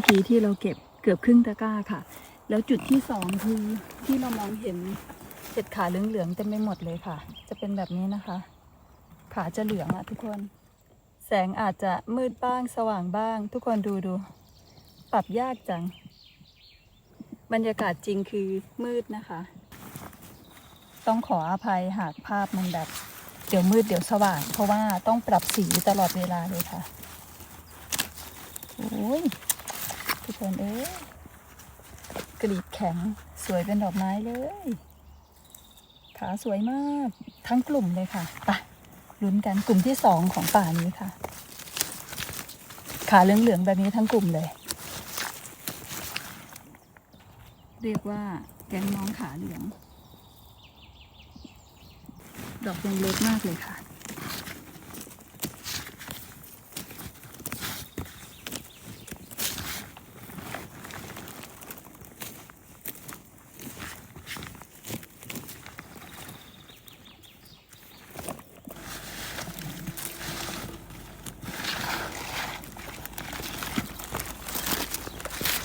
มื่อกี้ที่เราเก็บเกือบครึ่งตะกร้าค่ะ แล้วจุดที่สองคือที่เรามองเห็นเห็ดขาเหลืองๆเต็มไปหมดเลยค่ะ จะเป็นแบบนี้นะคะ ขาจะเหลืองอะทุกคน แสงอาจจะมืดบ้างสว่างบ้าง ทุกคนดูดู ปรับยากจัง บรรยากาศจริงคือมืดนะคะ ต้องขออภัยหากภาพมันแบบเดี๋ยวมืดเดี๋ยวสว่าง เพราะว่าต้องปรับสีตลอดเวลาเลยค่ะ โอ้ย ทุกคนเอ้ยกรีบแข็งสวยเป็นดอกไม้เลยขาสวยมากทั้งกลุ่มเลยค่ะไปลุ้นกันกลุ่มที่สองของป่านี้ค่ะ ขาเหลืองๆแบบนี้ทั้งกลุ่มเลย เรียกว่าแกงน้องขาเหลือง ดอกยังเล็กมากเลยค่ะ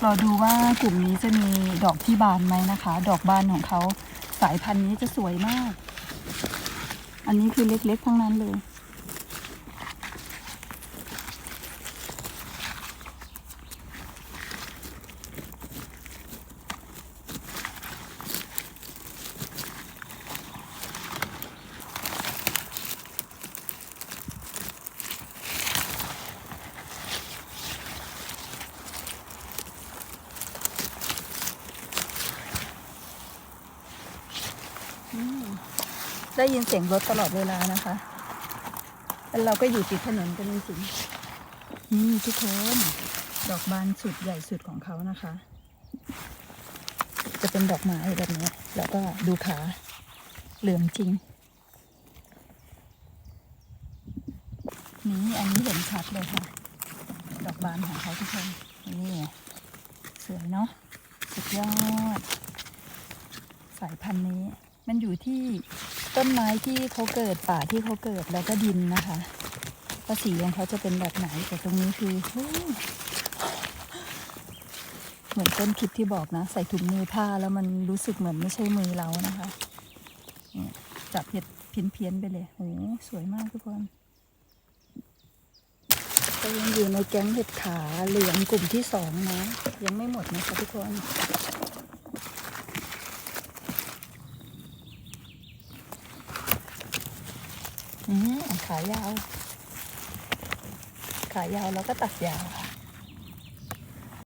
รอดูว่ากลุ่มนี้จะมีดอกที่บานไหมนะคะ ดอกบานของเขาสายพันธุ์นี้จะสวยมาก อันนี้คือเล็กๆทั้งนั้นเลย ได้ยินเสียงรถตลอดเวลานะคะแล้วเราก็อยู่ติดถนนกันจริงนี่ทุกคน ดอกบานสุดใหญ่สุดของเขานะคะ จะเป็นดอกไม้แบบนี้ แล้วก็ดูขาเหลืองจริง นี่อันนี้เห็นชัดเลยค่ะ ดอกบานของเขาทุกคน นี่สวยเนาะ สุดยอด สายพันธุ์นี้ มันอยู่ที่ ต้นไม้ที่เขาเกิดป่าที่เขาเกิดแล้วก็ดินนะคะว่าสีของเขาจะเป็นแบบไหนแต่ตรงนี้คือเหมือนต้นคลิปที่บอกนะ ใส่ถุงมือผ้าแล้วมันรู้สึกเหมือนไม่ใช่มือเรานะคะจับเห็ดเพี้ยนๆไปเลยโอ้สวยมากทุกคนก็ยังอยู่ในแก๊งเห็ดขาเหลืองกลุ่มที่สองนะ ยังไม่หมดนะคะทุกคน อืมขายาว ขายาวแล้วก็ตัดยาวค่ะ